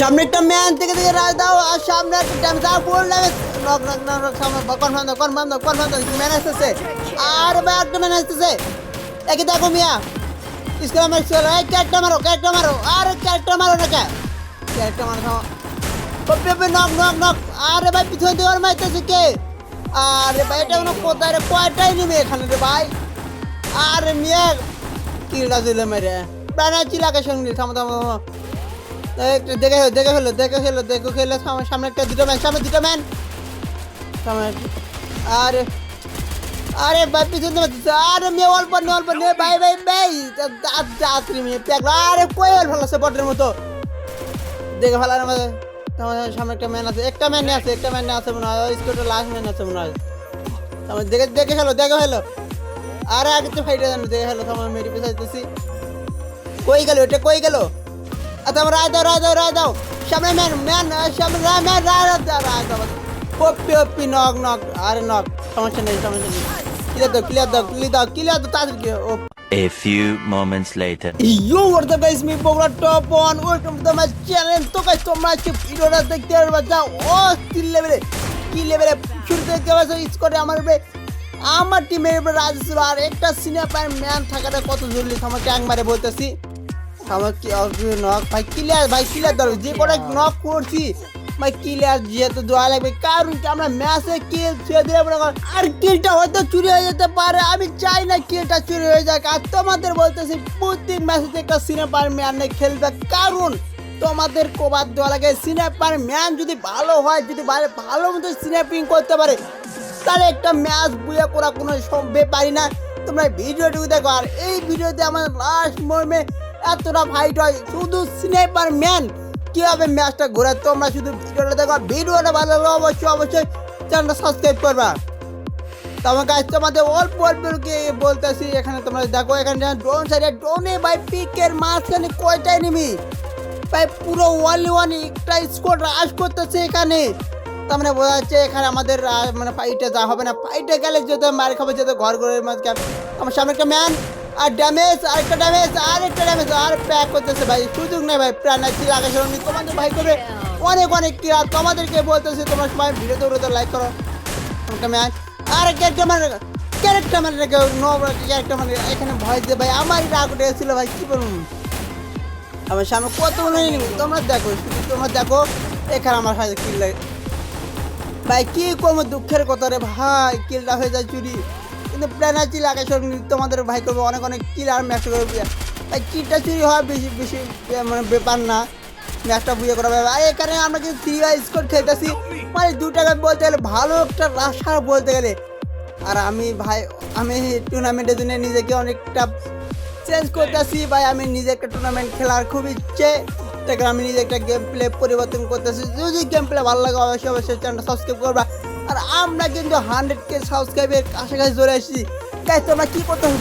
সামনে একটা ম্যান থেকে থেকে রাজ দাও, আর সামনে একটা ড্যামেজ দাও full damage knock knock knock knock সামনে কনফার্ম দাও কনফার্ম দাও কনফার্ম দাও ম্যান আসতেছে। আর ভাই একটা ম্যান আসতেছে। একে দেখো মিয়া। ইসলাম ইসলাম এই ক্যারেক্টার মারো ক্যারেক্টার মারো। আর ক্যারেক্টার মারো না কে? ক্যারেক্টার মারো copy copy knock knock knock আরে ভাই, পিছন দিয়ে ওর মারতেছে কে? আরে ভাই, এটা কোনো কোথায় রে? কয়টাই নেবে এখানে রে ভাই? আরে মিয়া, কিলটা দিল মেরে। প্রাণা চিলাকে সঙ্গে থামো থামো। একটু দেখে দেখে ফেলো দেখে ফেলো দেখে ফেলো সামনে একটা, দুটো ম্যান সামনে দুটো ম্যান সামনে আরে আরে ভাই, পিছনে আরে মেয়ে, অল্প নে অল্প নে, ভাই ভাই ভাই যাত্রী মেয়ে প্যাকলা আরে কই ভালো আছে বটের মতো। দেখে ফেলার মধ্যে তোমার সামনে একটা ম্যান আছে, একটা ম্যান আছে, একটা ম্যান আছে মনে হয় স্কুটার লাস্ট ম্যান আছে মনে হয়। তোমার দেখে দেখে ফেলো দেখে ফেলো। আরে, আগে তো ফাইটে জানো দেখে ফেলো তোমার মেরি পেছাইতেছি। কই গেল, এটা কই গেল? আচ্ছা রায় দাও রায় দাও রায় দাও। সামনে ম্যান ম্যান সামনে রায় ম্যান রায় দাও রায় দাও ওপি ওপি নক নক আরে নক সমস্যা নেই সমস্যা নেই। ক্লিয়ার দাও ক্লিয়ার দাও ক্লিয়ার দাও ক্লিয়ার দাও তাড়াতাড়ি ও A few moments later. You what's up guys me Bogura top one welcome to my channel তো গাইস তোমরা আজকে ভিডিওটা দেখতে পারবে যা ও স্কিল লেভেলে কি লেভেলে শুরুতে দেখতে পাচ্ছ স্কোরে আমার উপরে আমার টিমের উপরে রাজ ছিল। আর একটা সিনিয়র ম্যান থাকাটা কত জরুরি আমাকে একবারে বলতেছি। আমার কি নক ভাই ক্লিয়ার ভাই ক্লিয়ার ধরো। যে কটা নক করছি, ভাই ক্লিয়ার যেহেতু দেওয়া লাগবে। কারণ কি আমরা ম্যাচে কিল ছুঁয়ে দিলে আর কিলটা হয়তো চুরি হয়ে যেতে পারে। আমি চাই না কিলটা চুরি হয়ে যাক। আর তোমাদের বলতেছি প্রত্যেক ম্যাচে একটা সিনেপার ম্যান খেলবে। কারণ তোমাদের কোবাদ দেওয়া লাগে। সিনেপার ম্যান যদি ভালো হয়, যদি ভালো মতো সিনেপিং করতে পারে, তাহলে একটা ম্যাচ বুয়ে করা কোনো সম- ব্যাপারই না। তোমরা ভিডিওটুকু দেখো। আর এই ভিডিওতে আমার লাস্ট মর্মে এতটা ফাইট হয়, শুধু স্নাইপার ম্যান কীভাবে ম্যাচটা ঘোরে? তোমরা শুধু ভিডিওটা দেখো, ভিডিওটা ভালো লাগলে অবশ্যই অবশ্যই চ্যানেলটা সাবস্ক্রাইব করবা। তো আমার কাছে তোমাদের অল্প অল্প কি বলতেছি, এখানে তোমরা দেখো, এখানে ড্রোন সাইডে ড্রোনে ভাই পিকের মাঝখানে কয়টাই নিবি ভাই পুরো ওয়ান ওয়ান একটা স্কোর রাশ করতেছে এখানে। তার মানে বোঝা যাচ্ছে এখানে আমাদের মানে ফাইটে যা হবে না। ফাইটে গেলে যেতে মার খাবে যেতে ঘর ঘরের মাঝকে আমার সামনে একটা ম্যান আর ড্যামেজ আরেকটা ড্যামেজ আরেকটা ড্যামেজ আর প্যাক করতেছে ভাই। সুযোগ নেই ভাই, প্রাণ আছে আগে সঙ্গে তোমাদের ভাই করবে অনেক অনেক কি আর তোমাদেরকে বলতেছি, তোমরা সবাই ভিডিও দৌড়তে লাইক করো। একটা ম্যাচ আর ক্যারেক্টার মানে ক্যারেক্টার মানে নো ক্যারেক্টার মানে এখানে ভয় দিয়ে ভাই, আমারই রাগ গেছিল ভাই, কি বলুন আমার সামনে কত নিবি তোমরা দেখো তোমরা দেখো, এখানে আমার সাথে কিল লাগে। ভাই, কি করব দুঃখের কথা রে ভাই কিলটা হয়ে যায় চুরি। কিন্তু প্ল্যান আছে সব তোমাদের ভাই করব, অনেক অনেক কিল আর ম্যাচ করবে তাই কিলটা চুরি হওয়া বেশি বেশি মানে ব্যাপার না। ম্যাচটা বুঝে করা আর এখানে আমরা কিন্তু থ্রি বাই স্কোর খেলতেছি। মানে দু টাকা বলতে গেলে ভালো একটা রাশার বলতে গেলে। আর আমি ভাই, আমি টুর্নামেন্টের জন্য নিজেকে অনেকটা চেঞ্জ করতেছি। ভাই, আমি নিজে একটা টুর্নামেন্ট খেলার খুব ইচ্ছে। তাই আমি নিজে একটা গেম প্লে পরিবর্তন করতেছি। যদি গেম প্লে ভালো লাগে, অবশ্যই অবশ্যই চ্যানেলটা সাবস্ক্রাইব করবা। আর আমরা কিন্তু হান্ড্রেড কে সাবস্ক্রাইবের কাছাকাছি চলে এসেছি। তাই তোমরা কি করতে হবে?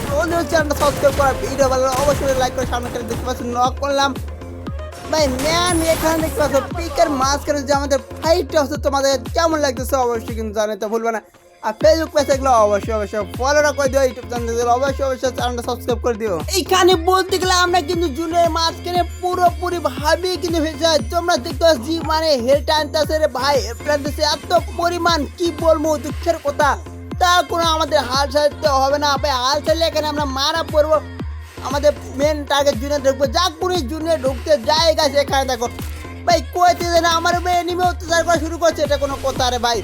চ্যানেলটা সাবস্ক্রাইব করা ভিডিও ভালো অবশ্যই লাইক করে সামনে করে দেখতে পাচ্ছি নক করলাম। ভাই ম্যান এখানে দেখতে পাচ্ছ পিকের মাঝখানে যে আমাদের ফাইটটা হচ্ছে, তোমাদের কেমন লাগতেছে অবশ্যই কিন্তু জানাতে ভুলবে না। আর ফেসবুক পেজে গেলে অবশ্যই অবশ্যই ফলোটা করে দিও ইউটিউব চ্যানেল অবশ্যই অবশ্যই চ্যানেলটা সাবস্ক্রাইব করে দিও। এইখানে বলতে গেলে আমরা কিন্তু জুনের মাঝখানে পুরোপুরি ভাবে কিন্তু যায়, তোমরা দেখতে পাচ্ছি মানে হেলটা আনতেছে রে ভাই প্রান্তেছে এত পরিমাণ কি বলব দুঃখের কথা। তা কোনো আমাদের হাল ছাড়তে হবে না, ভাই, হাল ছাড়লে এখানে আমরা মারা পড়ব। আমাদের মেন টার্গেট জুনে ঢুকবো যা কোনো জুনে ঢুকতে যায় গেছে এখানে দেখো। ভাই কইতে না আমার মেয়ে নিমে অত্যাচার করা শুরু করছে, এটা কোনো কথা রে ভাই।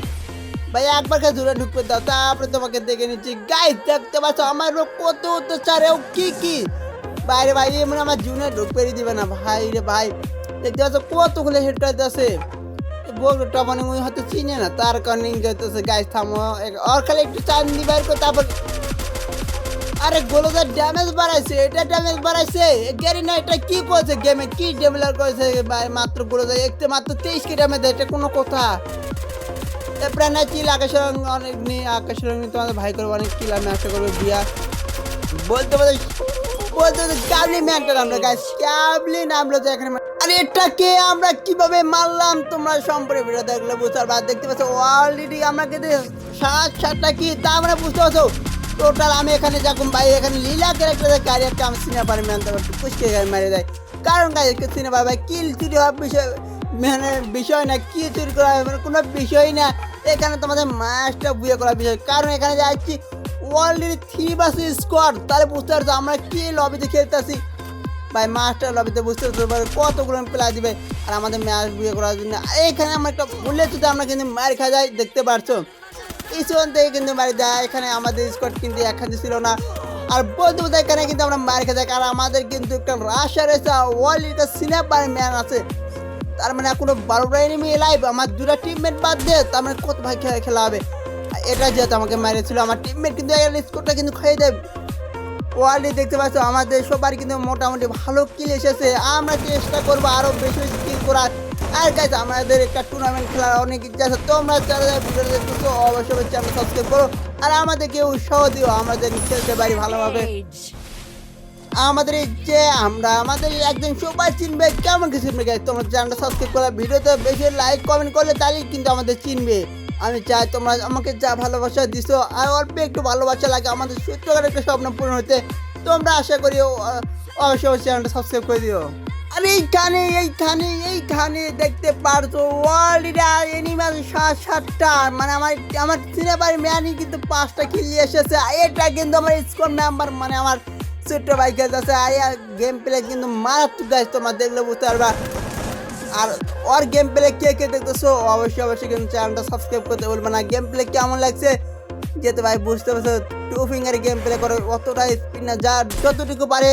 ভাই, একবার খালি জুনে ঢুকতে দাও, তারপরে তোমাকে দেখে নিচ্ছি। গাই দেখতে পাচ্ছ, আমার কত অত্যাচার কি কি? বাইরে ভাই এমন আমার জুনে ঢুক পেরিয়ে দিবে না, ভাই রে, ভাই। দেখতে পাচ্ছ, কতগুলো হেডটাইতে আছে। বলটা মানে উনি হয়তো চিনে না, তার কারণে যেতেছে গাছ থামো ওর খালি একটু চান্দি বাইর করে, তারপর আরে, গোলদার ড্যামেজ বাড়াইছে, এটা ড্যামেজ বাড়াইছে। গেরি না এটা কি করেছে গেমে কি ডেভেলপ করেছে? মাত্র গোলদার, একটু মাত্র তেইশ কি ড্যামেজ এটা কোনো কথা। এরপরে না চিল আকাশের অনেক নেই আকাশের রঙ তোমাদের ভাই করব, অনেক কিল আমি আশা করব বিয়া বলতে বলতে বলতে বলতে ক্যাবলি ম্যানটা নামলো গাছ ক্যাবলি নামলো যে এখানে আরে এটাকে আমরা কীভাবে মারলাম তোমরা সম্পর্কে ভিডিও দেখলে বুঝতে পারবে। দেখতে পাচ্ছ অলরেডি আমরা কিন্তু সাত সাতটা কি, তা আমরা বুঝতে পারছ। টোটাল আমি এখানে যখন ভাই এখানে লীলা ক্যারেক্টারের গাড়ি একটা আমি সিনেমা পারি ম্যান তো পুষ্কে মেরে দেয়। কারণ গাড়ি সিনেমা ভাই কিল চুরি হওয়ার বিষয় মানে বিষয় না, কি চুরি করা মানে কোনো বিষয় না। এখানে তোমাদের ম্যাচটা বুয়ে করার বিষয়। কারণ এখানে যাচ্ছি অলরেডি থ্রি বাস স্কোয়াড তাহলে বুঝতে পারছ আমরা কি লবিতে খেলতেছি ভাই মাস্টার লবিতে বুঝতে পারছ কতগুলো প্লেয়ার দিবে আর আমাদের ম্যাচ বুয়ে করার জন্য। এখানে আমরা একটা ভুলে যদি আমরা কিন্তু মার খা যাই দেখতে পারছ? ইসন থেকে কিন্তু মারি দেয় এখানে আমাদের স্কোয়াড কিন্তু একখানে ছিল না। আর বলতে বলতে এখানে কিন্তু আমরা মার খেয়ে যাই আর আমাদের কিন্তু একটা রাশার এসে ওয়ার্ল্ড একটা সিনেমার ম্যান আছে। তার মানে এখনও বারোটা এনিমি লাইভ আমার দুটা টিমমেট বাদ দিয়ে তার মানে কত ভাই খেলা হবে। এটা যেহেতু আমাকে মেরেছিল, আমার টিমমেট কিন্তু স্কোরটা কিন্তু খেয়ে দেয় ওয়ার্ল্ডে দেখতে পাচ্ছ, আমাদের সবার কিন্তু মোটামুটি ভালো কিল এসেছে। আমরা চেষ্টা করব আরও বেশি বেশি কিল করার। আর গাইজ আমাদের একটা টুর্নামেন্ট খেলার অনেক ইচ্ছা আছে, তোমরা যারা অবশ্যই চ্যানেল সাবস্ক্রাইব করো। আর আমাদেরকে উৎসাহ দিও, আমাদের খেলতে পারি ভালোভাবে। আমাদের এই যে আমরা, আমাদের একজন সবাই চিনবে, কেমন কি চিনবে তোমার চ্যানেলটা সাবস্ক্রাইব করে, ভিডিওতে বেশি লাইক কমেন্ট করলে তাহলেই কিন্তু আমাদের চিনবে। আমি চাই তোমরা আমাকে যা ভালোবাসা দিছো, আর অল্প একটু ভালোবাসা লাগে, আমাদের সত্যকার একটা স্বপ্ন পূরণ হতে তোমরা আশা করি অবশ্যই চ্যানেলটা সাবস্ক্রাইব করে দিও। আর এইখানে এইখানে এইখানে দেখতে পারছ ওয়ার্ল্ডটা এনিমাল সাত সাতটা। মানে আমার আমার সিনেমার ম্যানই কিন্তু পাঁচটা খেলিয়ে এসেছে এটা কিন্তু আমার স্কোর নাম্বার মানে আমার ছোট্ট ভাই খেলতেছে আর গেম প্লে কিন্তু মারাত্মক গাছ তোমরা দেখলে বুঝতে পারবা। আর ওর গেম প্লে কে কে দেখতেছো? অবশ্যই অবশ্যই কিন্তু চ্যানেলটা সাবস্ক্রাইব করতে বলবে না। গেম প্লে কেমন লাগছে? যেতে ভাই বুঝতে পারছ টু ফিঙ্গার গেম প্লে করে অতটা স্পিড না, যা যতটুকু পারে,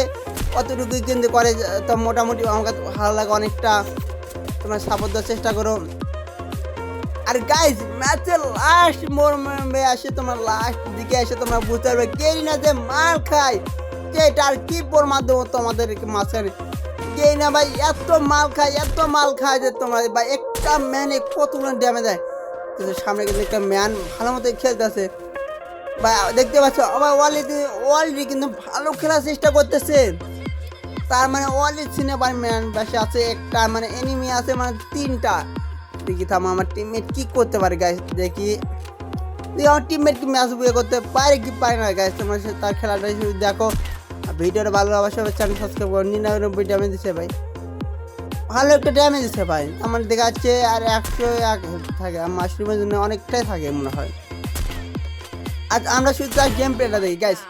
অতটুকুই কিন্তু করে। তো মোটামুটি আমার কাছে ভালো লাগে অনেকটা। তোমরা সাপোর্ট দেওয়ার চেষ্টা করো। আর গাইজ ম্যাচের লাস্ট মোড়ে আসে, তোমার লাস্ট দিকে এসে তোমরা বুঝতে পারবে কেই না যে মার খায়। যেটা আর কি পর মাধ্যমে তোমাদের মাঝখানে কেই না ভাই, এত মাল খায়, এত মাল খায় যে তোমার ভাই, একটা ম্যানে কতগুলো ড্যামেজ দেয়। কিন্তু সামনে কিন্তু একটা ম্যান ভালো মতো খেলতেছে বা দেখতে পাচ্ছ আবার ওয়ালি ওয়ালি কিন্তু ভালো খেলার চেষ্টা করতেছে। তার মানে ওয়ালি সিনেমার ম্যান বাসে আছে একটা মানে এনিমি আছে মানে তিনটা। দেখি থামো, আমার টিমমেট কি করতে পারে গাইস দেখি। দেখি আমার টিমমেট কি ম্যাচ বুয়ে করতে পারে কি পারে না গাইস তোমার তার খেলাটা দেখো। ভিডিওটা ভালো অবশ্যই চ্যানেল সাবস্ক্রাইব করো। নিরানব্বই ড্যামেজ দিচ্ছে ভাই। ভালো একটা ড্যামেজ দিচ্ছে ভাই। আমার দেখা যাচ্ছে আর একশো এক থাকে। আর মাশরুমের জন্য অনেকটাই থাকে মনে হয়। আজ আমরা শুধু তার গেম প্লেটা দেখি গাইস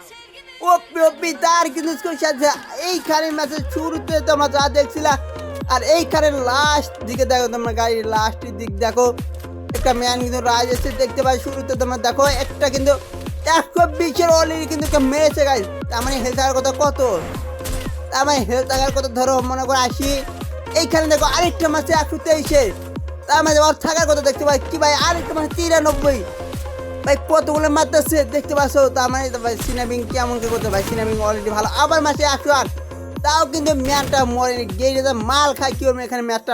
ওপি ওপি তার কিন্তু সাথে এইখানে ম্যাচের শুরুতে তোমরা যা দেখছিলা, আর এইখানে লাস্ট দিকে দেখো তোমরা গাড়ির লাস্টের দিক দেখো। একটা ম্যান কিন্তু রাজ এসে দেখতে পাই। শুরুতে তোমরা দেখো, একটা কিন্তু একশো বিশের অলরেডি কিন্তু মেরেছে গাইস তার মানে হেলথ থাকার কথা কত? তার মানে হেলথ থাকার কথা ধরো, মনে করো আসি এইখানে দেখো আরেকটা মাসে একশো তেইশে। তার মানে ওর থাকার কথা দেখতে পাই কি ভাই? আরেকটা মাসে তিরানব্বই। ভাই, কতগুলো মারতেছে দেখতে পাচ্ছ? তার মানে ভাই সিনামিং কেমন কি করতে ভাই সিনামিং অলরেডি ভালো। আবার মাসে একশো আট। তাও কিন্তু ম্যাচটা মরেনি। গেড়ে মাল খায়, কি এখানে ম্যাচটা